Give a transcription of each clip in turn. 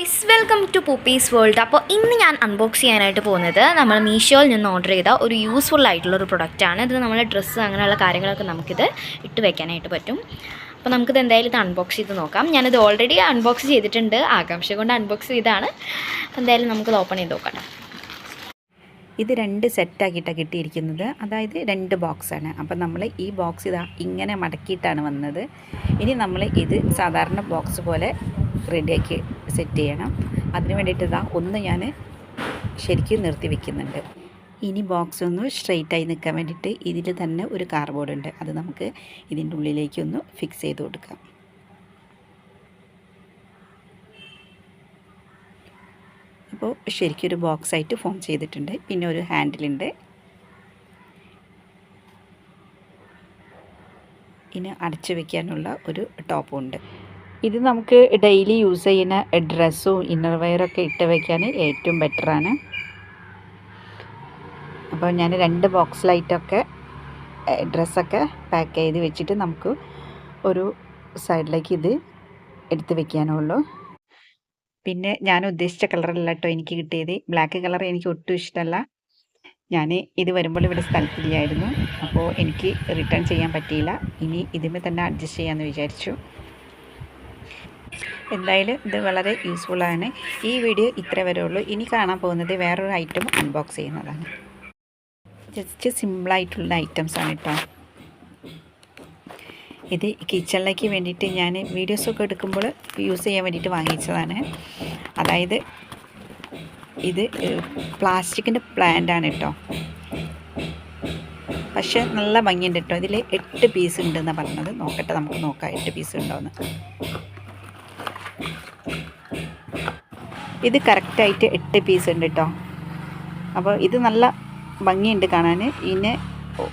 Guys welcome to പൂപ്പീസ് world അപ്പോൾ ഇന്ന് ഞാൻ അൺബോക്സ് ചെയ്യാനായിട്ട് പോകുന്നത് നമ്മൾ മീഷോയിൽ നിന്ന് ഓർഡർ ചെയ്ത ഒരു യൂസ്ഫുൾ ആയിട്ടുള്ള ഒരു പ്രൊഡക്റ്റാണ് ഇത് നമ്മുടെ ഡ്രസ്സ് അങ്ങനെയുള്ള കാര്യങ്ങളൊക്കെ നമുക്കിത് ഇട്ട് വെക്കാനായിട്ട് പറ്റും. അപ്പോൾ നമുക്കിത് എന്തായാലും ഇത് അൺബോക്സ് ചെയ്ത് നോക്കാം. ഞാനിത് ഓൾറെഡി അൺബോക്സ് ചെയ്തിട്ടുണ്ട്. ആകാംക്ഷ കൊണ്ട് അൺബോക്സ് ചെയ്താണ് എന്തായാലും നമുക്കിത് ഓപ്പൺ ചെയ്ത് നോക്കാം. ഇത് രണ്ട് സെറ്റാക്കിയിട്ടാണ് കിട്ടിയിരിക്കുന്നത്. അതായത് രണ്ട് ബോക്സാണ്. അപ്പം നമ്മൾ ഈ ബോക്സ് ഇതാ ഇങ്ങനെ മടക്കിയിട്ടാണ് വന്നത്. ഇനി നമ്മൾ ഇത് സാധാരണ ബോക്സ് പോലെ റെഡിയാക്കി സെറ്റ് ചെയ്യണം. അതിന് വേണ്ടിയിട്ട് ഇതാ ഒന്ന് ഞാൻ ശരിക്കും നിർത്തി വെക്കുന്നുണ്ട്. ഇനി ബോക്സ് ഒന്ന് സ്ട്രെയിറ്റായി നിൽക്കാൻ വേണ്ടിയിട്ട് ഇതിൽ തന്നെ ഒരു കാർബോർഡ് ഉണ്ട് അത് നമുക്ക് ഇതിന്റെ ഉള്ളിലേക്കൊന്ന് ഫിക്സ് ചെയ്ത് കൊടുക്കാം. അപ്പോൾ ശരിക്കും ഒരു ബോക്സ് ആയിട്ട് ഫോം ചെയ്തിട്ടുണ്ട്. പിന്നെ ഒരു ഹാൻഡിലുണ്ട് ഇനി അടച്ചു വയ്ക്കാനുള്ള ഒരു ടോപ്പും ഉണ്ട്. ഇത് നമുക്ക് ഡെയിലി യൂസ് ചെയ്യുന്ന ഡ്രസ്സും ഇന്നർ വെയറൊക്കെ ഇട്ട് വയ്ക്കാൻ ഏറ്റവും ബെറ്ററാണ് അപ്പോൾ ഞാൻ രണ്ട് ബോക്സിലായിട്ടൊക്കെ ഡ്രസ്സൊക്കെ പാക്ക് ചെയ്ത് വെച്ചിട്ട് നമുക്ക് ഒരു സൈഡിലേക്ക് ഇത് എടുത്ത് വെക്കാനുള്ളൂ പിന്നെ ഞാൻ ഉദ്ദേശിച്ച കളറല്ല കേട്ടോ എനിക്ക് കിട്ടിയത്. ബ്ലാക്ക് കളർ എനിക്ക് ഒട്ടും ഇഷ്ടമല്ല ഞാൻ ഇത് വരുമ്പോൾ ഇവിടെ സ്ഥലത്തില്ലായിരുന്നു. അപ്പോൾ എനിക്ക് റിട്ടേൺ ചെയ്യാൻ പറ്റിയില്ല. ഇനി ഇതിമേ തന്നെ അഡ്ജസ്റ്റ് ചെയ്യാമെന്ന് വിചാരിച്ചു. എന്തായാലും ഇത് വളരെ യൂസ്ഫുൾ ആണ്. ഈ വീഡിയോ ഇത്ര വരെ ഉള്ളൂ ഇനി കാണാൻ പോകുന്നത് വേറൊരു ഐറ്റം അൺബോക്സ് ചെയ്യുന്നതാണ്. ജസ്റ്റ് സിമ്പിളായിട്ടുള്ള ഐറ്റംസ് ആണ് കേട്ടോ ഇത് കിച്ചണിലേക്ക് വേണ്ടിയിട്ട് ഞാൻ വീഡിയോസൊക്കെ എടുക്കുമ്പോൾ യൂസ് ചെയ്യാൻ വേണ്ടിയിട്ട് വാങ്ങിച്ചതാണ്. അതായത് ഇത് പ്ലാസ്റ്റിക്കിന്റെ പ്ലാന്റ് ആണ് കേട്ടോ. പക്ഷേ നല്ല ഭംഗിയുണ്ട് കേട്ടോ. ഇതിൽ എട്ട് പീസ് ഉണ്ടെന്നാണ് പറഞ്ഞത്. നോക്കട്ടെ നമുക്ക് നോക്കാം എട്ട് പീസ് ഉണ്ടോയെന്ന് ഇത് കറക്റ്റായിട്ട് എട്ട് പീസ് ഉണ്ട് കേട്ടോ. അപ്പോൾ ഇത് നല്ല ഭംഗിയുണ്ട് കാണാൻ. പിന്നെ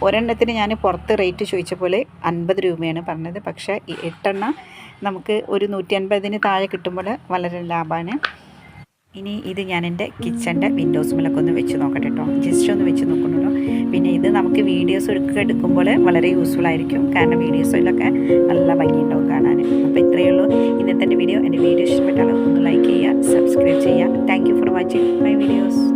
ഒരെണ്ണത്തിന് ഞാൻ പുറത്ത് റേറ്റ് ചോദിച്ച പോലെ അൻപത് രൂപയാണ് പറഞ്ഞത്. പക്ഷേ ഈ എട്ടെണ്ണം നമുക്ക് ഒരു നൂറ്റി അൻപതിന് താഴെ കിട്ടുമ്പോൾ വളരെ ലാഭമാണ്. ഇനി ഇത് ഞാൻ എന്റെ കിച്ചന്റെ വിൻഡോസ് മേലൊക്കെ ഒന്ന് വെച്ച് നോക്കട്ടെ കേട്ടോ. ജസ്റ്റ് ഒന്ന് വെച്ച് നോക്കുന്നുള്ളൂ പിന്നെ ഇത് നമുക്ക് വീഡിയോസ് ഒക്കെ എടുക്കുമ്പോൾ വളരെ യൂസ്ഫുൾ ആയിരിക്കും. കാരണം വീഡിയോസിലൊക്കെ നല്ല ഭംഗിയുണ്ടാവും കാണാൻ. അപ്പോൾ ഇത്രയേ ഉള്ളൂ. ഇന്നത്തെ വീഡിയോ. എന്റെ വീഡിയോ ഇഷ്ടപ്പെട്ടാൽ ഒന്ന് ലൈക്ക് ചെയ്യുക സബ്സ്ക്രൈബ് ചെയ്യുക. Thank for watching my videos